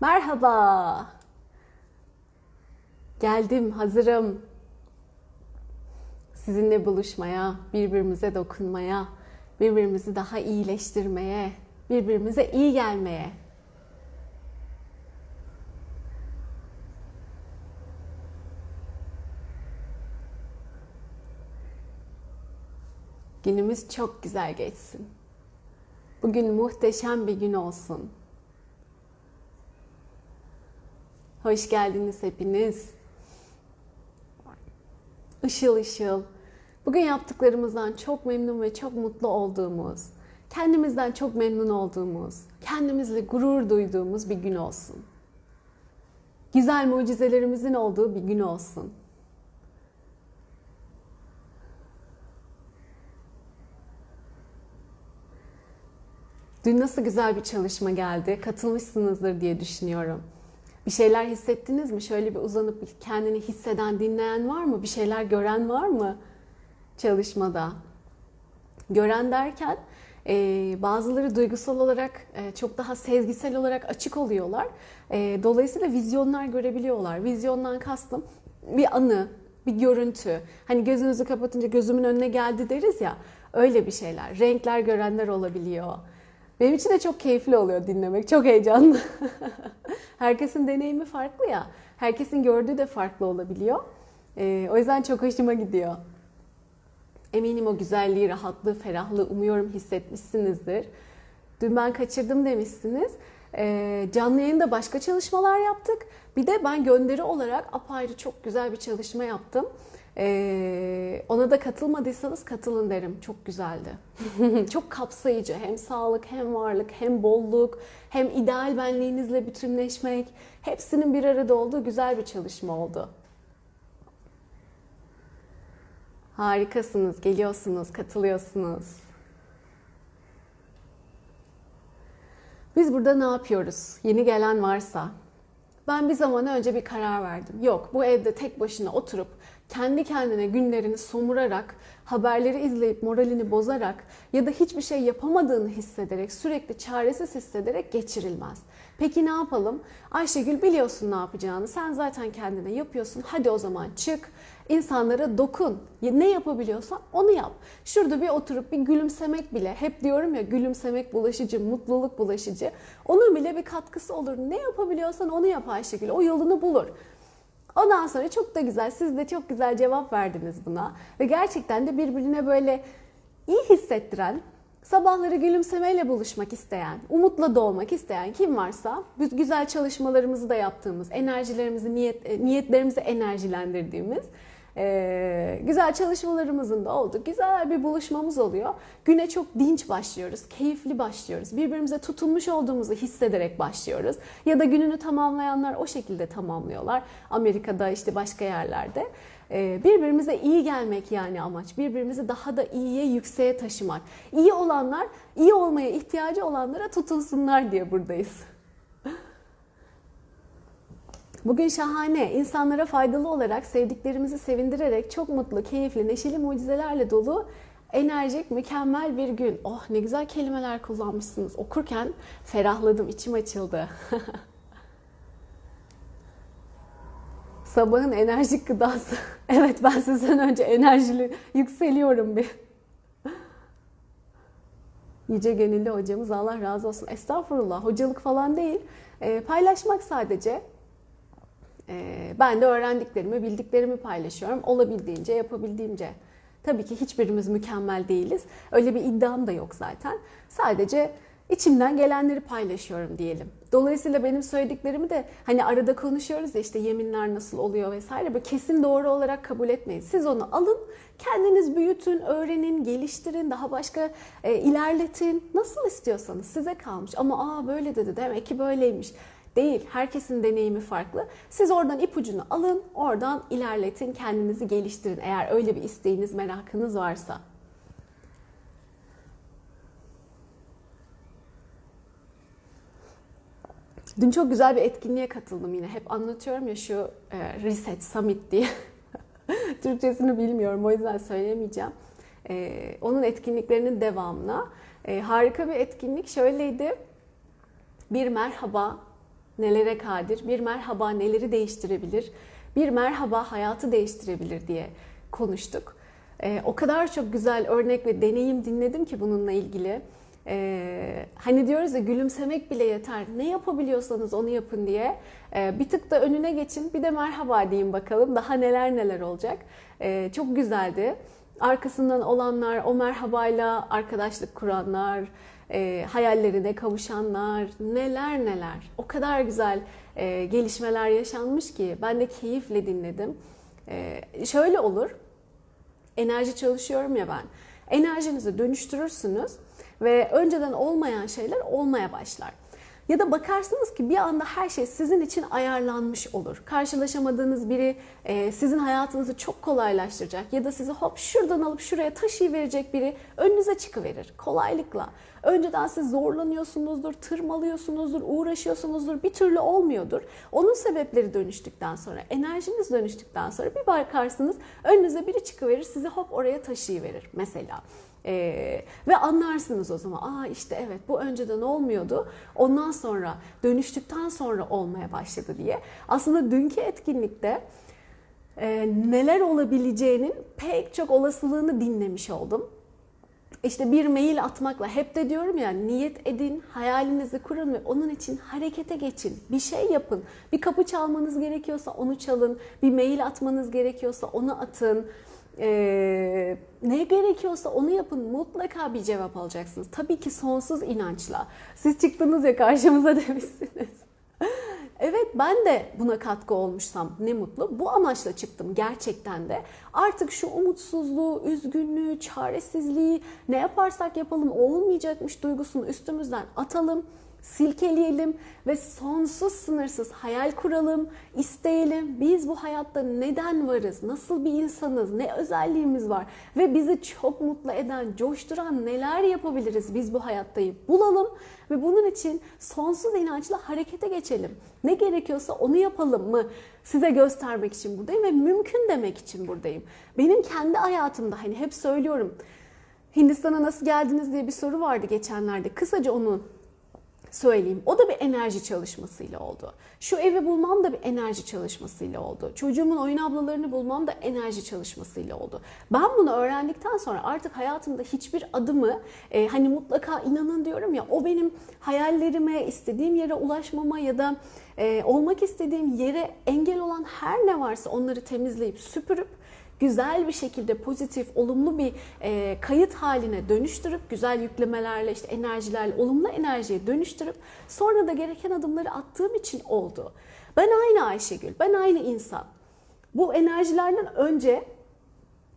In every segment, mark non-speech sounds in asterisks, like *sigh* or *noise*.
Merhaba. Geldim, hazırım. Sizinle buluşmaya, birbirimize dokunmaya, birbirimizi daha iyileştirmeye, birbirimize iyi gelmeye. Günümüz çok güzel geçsin. Bugün muhteşem bir gün olsun. Hoş geldiniz hepiniz. Işıl ışıl. Bugün yaptıklarımızdan çok memnun ve çok mutlu olduğumuz, kendimizden çok memnun olduğumuz, kendimizle gurur duyduğumuz bir gün olsun. Güzel mucizelerimizin olduğu bir gün olsun. Dün nasıl güzel bir çalışma geldi. Katılmışsınızdır diye düşünüyorum. Bir şeyler hissettiniz mi? Şöyle bir uzanıp kendini hisseden, dinleyen var mı? Bir şeyler gören var mı çalışmada? Gören derken e, bazıları duygusal olarak e, çok daha sezgisel olarak açık oluyorlar. E, dolayısıyla vizyonlar görebiliyorlar. Vizyondan kastım bir anı, bir görüntü. Hani gözünüzü kapatınca gözümün önüne geldi deriz ya. Öyle bir şeyler. Renkler görenler olabiliyor. Benim için de çok keyifli oluyor dinlemek. Çok heyecanlı. *laughs* Herkesin deneyimi farklı ya. Herkesin gördüğü de farklı olabiliyor. Ee, o yüzden çok hoşuma gidiyor. Eminim o güzelliği, rahatlığı, ferahlığı umuyorum hissetmişsinizdir. Dün ben kaçırdım demişsiniz. Ee, canlı yayında başka çalışmalar yaptık. Bir de ben gönderi olarak apayrı çok güzel bir çalışma yaptım. Ee, ona da katılmadıysanız katılın derim. Çok güzeldi. *laughs* çok kapsayıcı. Hem sağlık, hem varlık, hem bolluk, hem ideal benliğinizle bütünleşmek. Hepsinin bir arada olduğu güzel bir çalışma oldu. Harikasınız, geliyorsunuz, katılıyorsunuz. Biz burada ne yapıyoruz? Yeni gelen varsa. Ben bir zaman önce bir karar verdim. Yok, bu evde tek başına oturup kendi kendine günlerini somurarak, haberleri izleyip moralini bozarak ya da hiçbir şey yapamadığını hissederek, sürekli çaresiz hissederek geçirilmez. Peki ne yapalım? Ayşegül biliyorsun ne yapacağını. Sen zaten kendine yapıyorsun. Hadi o zaman çık. İnsanlara dokun. Ne yapabiliyorsan onu yap. Şurada bir oturup bir gülümsemek bile. Hep diyorum ya gülümsemek bulaşıcı, mutluluk bulaşıcı. Onun bile bir katkısı olur. Ne yapabiliyorsan onu yap Ayşegül. O yolunu bulur. Ondan sonra çok da güzel, siz de çok güzel cevap verdiniz buna. Ve gerçekten de birbirine böyle iyi hissettiren, sabahları gülümsemeyle buluşmak isteyen, umutla doğmak isteyen kim varsa, güzel çalışmalarımızı da yaptığımız, enerjilerimizi, niyet, niyetlerimizi enerjilendirdiğimiz ee, güzel çalışmalarımızın da oldu. Güzel bir buluşmamız oluyor. Güne çok dinç başlıyoruz, keyifli başlıyoruz. Birbirimize tutunmuş olduğumuzu hissederek başlıyoruz. Ya da gününü tamamlayanlar o şekilde tamamlıyorlar. Amerika'da işte başka yerlerde. Ee, birbirimize iyi gelmek yani amaç. Birbirimizi daha da iyiye, yükseğe taşımak. İyi olanlar, iyi olmaya ihtiyacı olanlara tutunsunlar diye buradayız. Bugün şahane, insanlara faydalı olarak sevdiklerimizi sevindirerek çok mutlu, keyifli, neşeli mucizelerle dolu enerjik, mükemmel bir gün. Oh ne güzel kelimeler kullanmışsınız. Okurken ferahladım, içim açıldı. *laughs* Sabahın enerjik gıdası. *laughs* Evet ben sizden önce enerjili yükseliyorum bir. Yüce Gönüllü hocamız Allah razı olsun. Estağfurullah hocalık falan değil. E, paylaşmak sadece. E, ben de öğrendiklerimi, bildiklerimi paylaşıyorum. Olabildiğince, yapabildiğimce. Tabii ki hiçbirimiz mükemmel değiliz. Öyle bir iddiam da yok zaten. Sadece içimden gelenleri paylaşıyorum diyelim. Dolayısıyla benim söylediklerimi de hani arada konuşuyoruz ya işte yeminler nasıl oluyor vesaire. Böyle kesin doğru olarak kabul etmeyin. Siz onu alın, kendiniz büyütün, öğrenin, geliştirin, daha başka e, ilerletin. Nasıl istiyorsanız size kalmış. Ama aa böyle dedi demek ki böyleymiş. Değil. Herkesin deneyimi farklı. Siz oradan ipucunu alın, oradan ilerletin, kendinizi geliştirin. Eğer öyle bir isteğiniz, merakınız varsa. Dün çok güzel bir etkinliğe katıldım yine. Hep anlatıyorum ya şu e, Reset Summit diye. *laughs* Türkçesini bilmiyorum o yüzden söylemeyeceğim. E, onun etkinliklerinin devamına. E, harika bir etkinlik şöyleydi. Bir merhaba, nelere kadir, bir merhaba neleri değiştirebilir, bir merhaba hayatı değiştirebilir diye konuştuk. Ee, o kadar çok güzel örnek ve deneyim dinledim ki bununla ilgili. Ee, hani diyoruz ya gülümsemek bile yeter. Ne yapabiliyorsanız onu yapın diye. Ee, bir tık da önüne geçin. Bir de merhaba diyeyim bakalım. Daha neler neler olacak. Ee, çok güzeldi. Arkasından olanlar, o merhabayla arkadaşlık kuranlar, e, hayallerine kavuşanlar, neler neler. O kadar güzel e, gelişmeler yaşanmış ki ben de keyifle dinledim. E, şöyle olur, enerji çalışıyorum ya ben. Enerjinizi dönüştürürsünüz ve önceden olmayan şeyler olmaya başlar. Ya da bakarsınız ki bir anda her şey sizin için ayarlanmış olur. Karşılaşamadığınız biri e, sizin hayatınızı çok kolaylaştıracak ya da sizi hop şuradan alıp şuraya taşıyıverecek biri önünüze çıkıverir kolaylıkla. Önceden siz zorlanıyorsunuzdur, tırmalıyorsunuzdur, uğraşıyorsunuzdur, bir türlü olmuyordur. Onun sebepleri dönüştükten sonra, enerjiniz dönüştükten sonra bir bakarsınız önünüze biri çıkıverir, sizi hop oraya taşıyıverir mesela. Ee, ve anlarsınız o zaman. Aa işte evet bu önceden olmuyordu. Ondan sonra dönüştükten sonra olmaya başladı diye. Aslında dünkü etkinlikte e, neler olabileceğinin pek çok olasılığını dinlemiş oldum. İşte bir mail atmakla hep de diyorum ya niyet edin, hayalinizi kurun ve onun için harekete geçin. Bir şey yapın. Bir kapı çalmanız gerekiyorsa onu çalın. Bir mail atmanız gerekiyorsa onu atın. Ee, ne gerekiyorsa onu yapın mutlaka bir cevap alacaksınız. Tabii ki sonsuz inançla. Siz çıktınız ya karşımıza *laughs* demişsiniz. Evet ben de buna katkı olmuşsam ne mutlu. Bu amaçla çıktım gerçekten de. Artık şu umutsuzluğu, üzgünlüğü, çaresizliği ne yaparsak yapalım olmayacakmış duygusunu üstümüzden atalım silkeleyelim ve sonsuz sınırsız hayal kuralım, isteyelim. Biz bu hayatta neden varız? Nasıl bir insanız? Ne özelliğimiz var? Ve bizi çok mutlu eden, coşturan neler yapabiliriz biz bu hayattayı bulalım ve bunun için sonsuz inançla harekete geçelim. Ne gerekiyorsa onu yapalım mı? Size göstermek için buradayım ve mümkün demek için buradayım. Benim kendi hayatımda hani hep söylüyorum. Hindistan'a nasıl geldiniz diye bir soru vardı geçenlerde. Kısaca onu söyleyeyim. O da bir enerji çalışmasıyla oldu. Şu evi bulmam da bir enerji çalışmasıyla oldu. Çocuğumun oyun ablalarını bulmam da enerji çalışmasıyla oldu. Ben bunu öğrendikten sonra artık hayatımda hiçbir adımı e, hani mutlaka inanın diyorum ya o benim hayallerime, istediğim yere ulaşmama ya da e, olmak istediğim yere engel olan her ne varsa onları temizleyip süpürüp güzel bir şekilde pozitif, olumlu bir e, kayıt haline dönüştürüp güzel yüklemelerle, işte enerjilerle, olumlu enerjiye dönüştürüp sonra da gereken adımları attığım için oldu. Ben aynı Ayşegül, ben aynı insan. Bu enerjilerden önce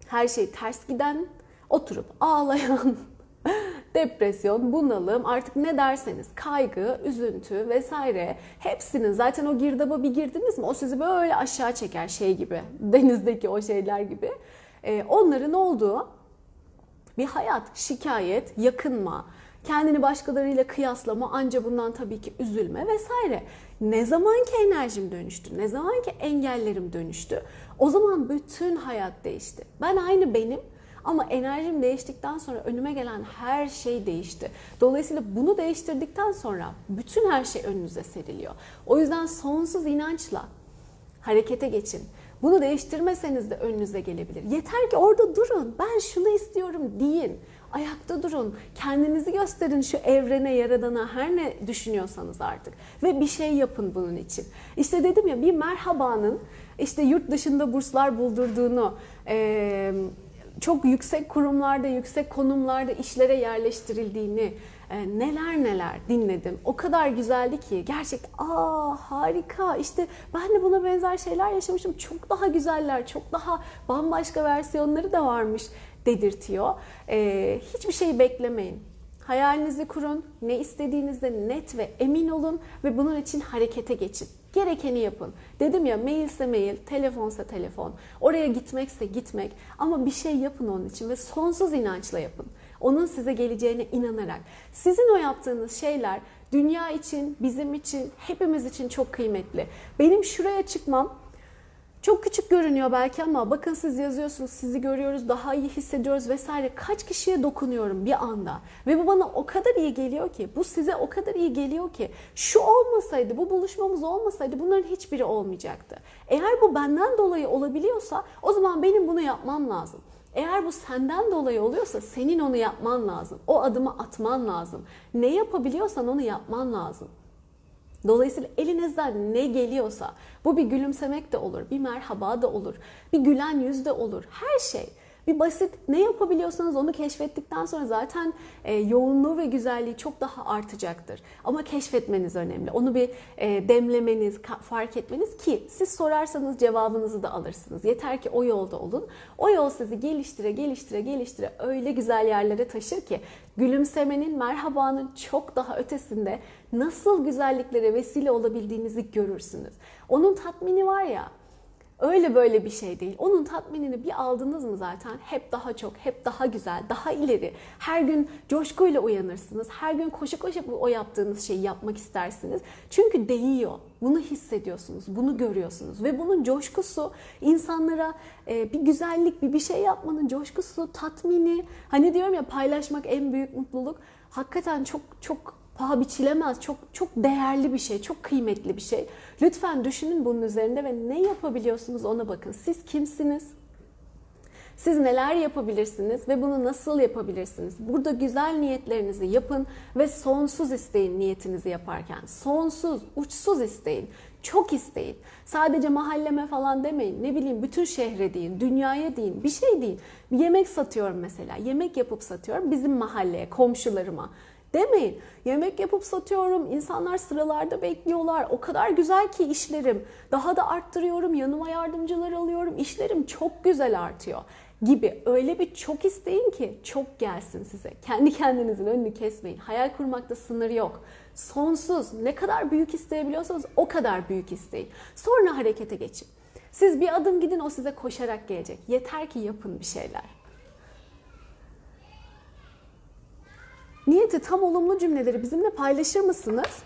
her şey ters giden, oturup ağlayan, depresyon, bunalım, artık ne derseniz kaygı, üzüntü vesaire hepsinin zaten o girdaba bir girdiniz mi o sizi böyle aşağı çeker şey gibi *laughs* denizdeki o şeyler gibi. Ee, onların olduğu bir hayat, şikayet, yakınma, kendini başkalarıyla kıyaslama, anca bundan tabii ki üzülme vesaire. Ne zaman ki enerjim dönüştü, ne zaman ki engellerim dönüştü, o zaman bütün hayat değişti. Ben aynı benim ama enerjim değiştikten sonra önüme gelen her şey değişti. Dolayısıyla bunu değiştirdikten sonra bütün her şey önünüze seriliyor. O yüzden sonsuz inançla harekete geçin. Bunu değiştirmeseniz de önünüze gelebilir. Yeter ki orada durun. Ben şunu istiyorum deyin. Ayakta durun. Kendinizi gösterin şu evrene, yaradana, her ne düşünüyorsanız artık. Ve bir şey yapın bunun için. İşte dedim ya bir merhabanın işte yurt dışında burslar buldurduğunu, çok yüksek kurumlarda, yüksek konumlarda işlere yerleştirildiğini e, neler neler dinledim. O kadar güzeldi ki gerçekten aa harika işte ben de buna benzer şeyler yaşamışım. Çok daha güzeller, çok daha bambaşka versiyonları da varmış dedirtiyor. E, hiçbir şey beklemeyin. Hayalinizi kurun, ne istediğinizde net ve emin olun ve bunun için harekete geçin. Gerekeni yapın. Dedim ya mailse mail, telefonsa telefon. Oraya gitmekse gitmek ama bir şey yapın onun için ve sonsuz inançla yapın. Onun size geleceğine inanarak. Sizin o yaptığınız şeyler dünya için, bizim için, hepimiz için çok kıymetli. Benim şuraya çıkmam Çok küçük görünüyor belki ama bakın siz yazıyorsunuz, sizi görüyoruz, daha iyi hissediyoruz vesaire. Kaç kişiye dokunuyorum bir anda. Ve bu bana o kadar iyi geliyor ki, bu size o kadar iyi geliyor ki şu olmasaydı, bu buluşmamız olmasaydı bunların hiçbiri olmayacaktı. Eğer bu benden dolayı olabiliyorsa o zaman benim bunu yapmam lazım. Eğer bu senden dolayı oluyorsa senin onu yapman lazım. O adımı atman lazım. Ne yapabiliyorsan onu yapman lazım. Dolayısıyla elinizden ne geliyorsa bu bir gülümsemek de olur, bir merhaba da olur, bir gülen yüz de olur. Her şey. Bir basit ne yapabiliyorsanız onu keşfettikten sonra zaten e, yoğunluğu ve güzelliği çok daha artacaktır. Ama keşfetmeniz önemli. Onu bir e, demlemeniz, fark etmeniz ki siz sorarsanız cevabınızı da alırsınız. Yeter ki o yolda olun. O yol sizi geliştire, geliştire, geliştire öyle güzel yerlere taşır ki gülümsemenin, merhabanın çok daha ötesinde nasıl güzelliklere vesile olabildiğinizi görürsünüz. Onun tatmini var ya, Öyle böyle bir şey değil. Onun tatminini bir aldınız mı zaten hep daha çok, hep daha güzel, daha ileri. Her gün coşkuyla uyanırsınız. Her gün koşu koşu o yaptığınız şeyi yapmak istersiniz. Çünkü değiyor. Bunu hissediyorsunuz, bunu görüyorsunuz ve bunun coşkusu insanlara e, bir güzellik, bir bir şey yapmanın coşkusu, tatmini. Hani diyorum ya paylaşmak en büyük mutluluk. Hakikaten çok çok paha biçilemez, çok çok değerli bir şey, çok kıymetli bir şey. Lütfen düşünün bunun üzerinde ve ne yapabiliyorsunuz ona bakın. Siz kimsiniz? Siz neler yapabilirsiniz ve bunu nasıl yapabilirsiniz? Burada güzel niyetlerinizi yapın ve sonsuz isteyin niyetinizi yaparken. Sonsuz, uçsuz isteyin. Çok isteyin. Sadece mahalleme falan demeyin. Ne bileyim bütün şehre deyin, dünyaya deyin, bir şey deyin. Bir yemek satıyorum mesela. Yemek yapıp satıyorum bizim mahalleye, komşularıma. Demeyin. Yemek yapıp satıyorum. İnsanlar sıralarda bekliyorlar. O kadar güzel ki işlerim. Daha da arttırıyorum. Yanıma yardımcılar alıyorum. İşlerim çok güzel artıyor gibi öyle bir çok isteyin ki çok gelsin size. Kendi kendinizin önünü kesmeyin. Hayal kurmakta sınır yok. Sonsuz. Ne kadar büyük isteyebiliyorsanız o kadar büyük isteyin. Sonra harekete geçin. Siz bir adım gidin o size koşarak gelecek. Yeter ki yapın bir şeyler. Niyeti tam olumlu cümleleri bizimle paylaşır mısınız?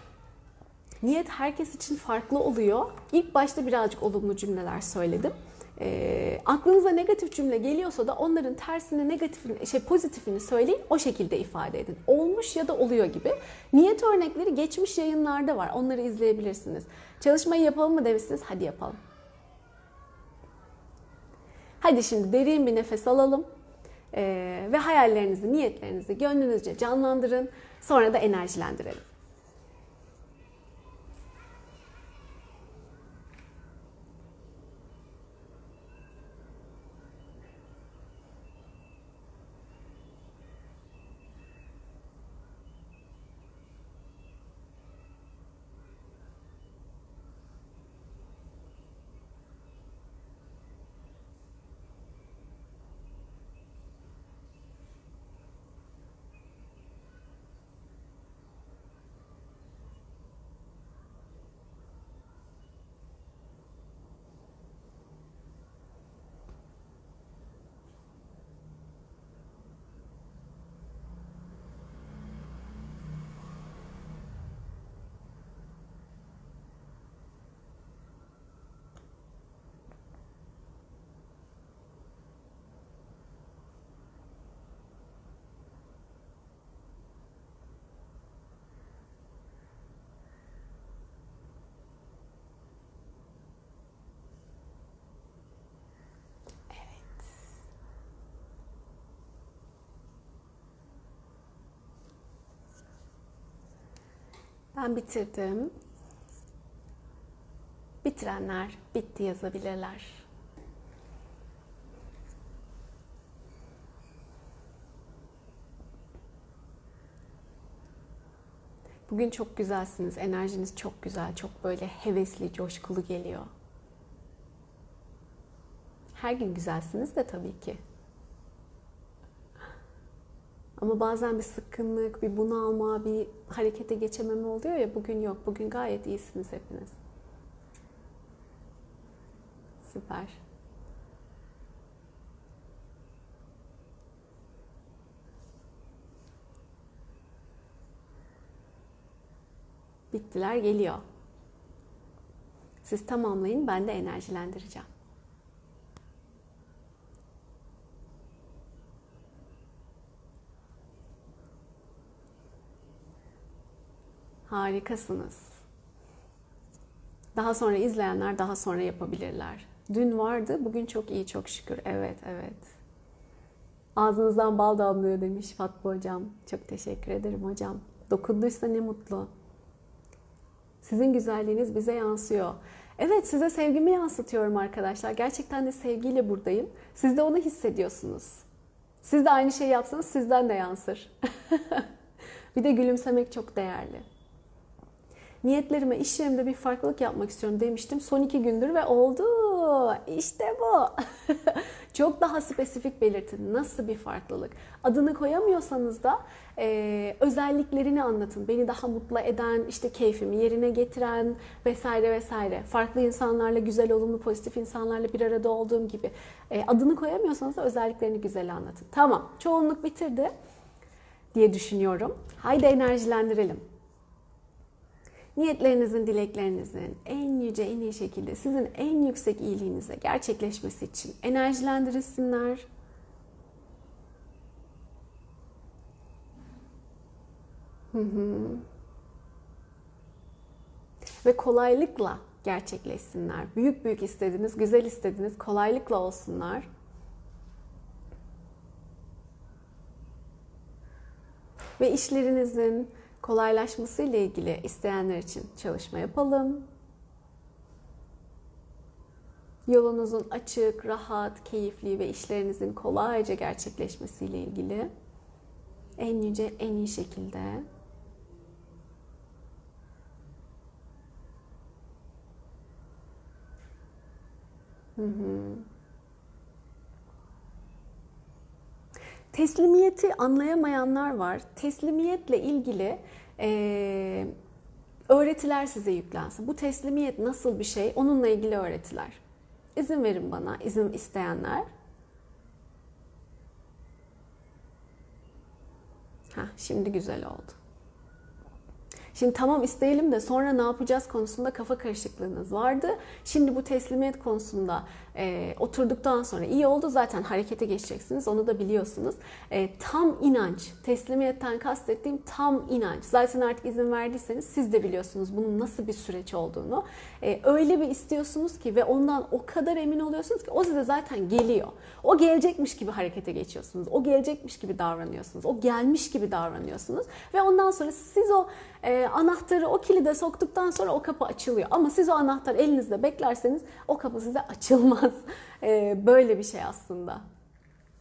Niyet herkes için farklı oluyor. İlk başta birazcık olumlu cümleler söyledim. E, aklınıza negatif cümle geliyorsa da onların tersini negatifini, şey pozitifini söyleyin o şekilde ifade edin. Olmuş ya da oluyor gibi. Niyet örnekleri geçmiş yayınlarda var. Onları izleyebilirsiniz. Çalışmayı yapalım mı demişsiniz? Hadi yapalım. Hadi şimdi derin bir nefes alalım. Ee, ve hayallerinizi, niyetlerinizi gönlünüzce canlandırın. Sonra da enerjilendirelim. Ben bitirdim. Bitirenler bitti yazabilirler. Bugün çok güzelsiniz. Enerjiniz çok güzel. Çok böyle hevesli, coşkulu geliyor. Her gün güzelsiniz de tabii ki. Ama bazen bir sıkkınlık, bir bunalma, bir harekete geçememe oluyor ya bugün yok. Bugün gayet iyisiniz hepiniz. Süper. Bittiler geliyor. Siz tamamlayın ben de enerjilendireceğim. Harikasınız. Daha sonra izleyenler daha sonra yapabilirler. Dün vardı, bugün çok iyi çok şükür. Evet, evet. Ağzınızdan bal damlıyor demiş Fatma hocam. Çok teşekkür ederim hocam. Dokunduysa ne mutlu. Sizin güzelliğiniz bize yansıyor. Evet size sevgimi yansıtıyorum arkadaşlar. Gerçekten de sevgiyle buradayım. Siz de onu hissediyorsunuz. Siz de aynı şeyi yapsanız sizden de yansır. *laughs* bir de gülümsemek çok değerli. Niyetlerime, iş yerimde bir farklılık yapmak istiyorum demiştim. Son iki gündür ve oldu. İşte bu. *laughs* Çok daha spesifik belirtin. Nasıl bir farklılık? Adını koyamıyorsanız da e, özelliklerini anlatın. Beni daha mutlu eden, işte keyfimi yerine getiren vesaire vesaire. Farklı insanlarla, güzel, olumlu, pozitif insanlarla bir arada olduğum gibi. E, adını koyamıyorsanız da özelliklerini güzel anlatın. Tamam, çoğunluk bitirdi diye düşünüyorum. Haydi enerjilendirelim. Niyetlerinizin, dileklerinizin en yüce, en iyi şekilde sizin en yüksek iyiliğinize gerçekleşmesi için enerjilendirilsinler. Ve kolaylıkla gerçekleşsinler. Büyük büyük istediğiniz, güzel istediğiniz kolaylıkla olsunlar. Ve işlerinizin, kolaylaşması ile ilgili isteyenler için çalışma yapalım. Yolunuzun açık, rahat, keyifli ve işlerinizin kolayca gerçekleşmesi ile ilgili en yüce, en iyi şekilde Hı hı. Teslimiyeti anlayamayanlar var. Teslimiyetle ilgili e, öğretiler size yüklensin. Bu teslimiyet nasıl bir şey? Onunla ilgili öğretiler. İzin verin bana, izin isteyenler. Heh, şimdi güzel oldu. Şimdi tamam isteyelim de sonra ne yapacağız konusunda kafa karışıklığınız vardı. Şimdi bu teslimiyet konusunda e, oturduktan sonra iyi oldu. Zaten harekete geçeceksiniz. Onu da biliyorsunuz. E, tam inanç. Teslimiyetten kastettiğim tam inanç. Zaten artık izin verdiyseniz siz de biliyorsunuz bunun nasıl bir süreç olduğunu. E, öyle bir istiyorsunuz ki ve ondan o kadar emin oluyorsunuz ki o size zaten geliyor. O gelecekmiş gibi harekete geçiyorsunuz. O gelecekmiş gibi davranıyorsunuz. O gelmiş gibi davranıyorsunuz. Ve ondan sonra siz o e, anahtarı o kilide soktuktan sonra o kapı açılıyor. Ama siz o anahtar elinizde beklerseniz o kapı size *laughs* açılmaz. E, böyle bir şey aslında.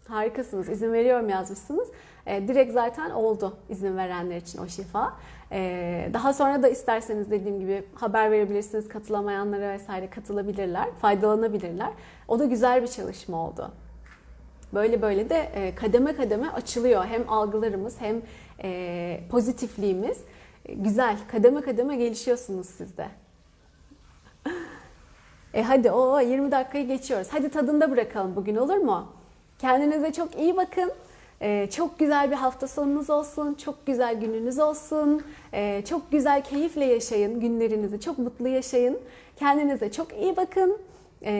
Harikasınız. İzin veriyorum yazmışsınız. E, direkt zaten oldu izin verenler için o şifa. E, daha sonra da isterseniz dediğim gibi haber verebilirsiniz. Katılamayanlara vesaire katılabilirler, faydalanabilirler. O da güzel bir çalışma oldu. Böyle böyle de e, kademe kademe açılıyor. Hem algılarımız hem e, pozitifliğimiz. Güzel. Kademe kademe gelişiyorsunuz siz de. *laughs* E hadi o 20 dakikayı geçiyoruz. Hadi tadında bırakalım bugün olur mu? Kendinize çok iyi bakın. Ee, çok güzel bir hafta sonunuz olsun. Çok güzel gününüz olsun. Ee, çok güzel keyifle yaşayın günlerinizi. Çok mutlu yaşayın. Kendinize çok iyi bakın. Ee,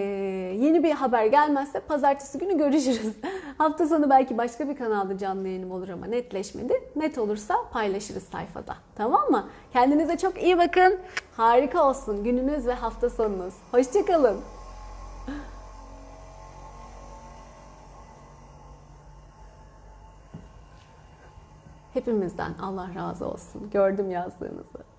yeni bir haber gelmezse pazartesi günü görüşürüz. *laughs* Hafta sonu belki başka bir kanalda canlı yayınım olur ama netleşmedi. Net olursa paylaşırız sayfada. Tamam mı? Kendinize çok iyi bakın. Harika olsun gününüz ve hafta sonunuz. Hoşçakalın. Hepimizden Allah razı olsun. Gördüm yazdığınızı.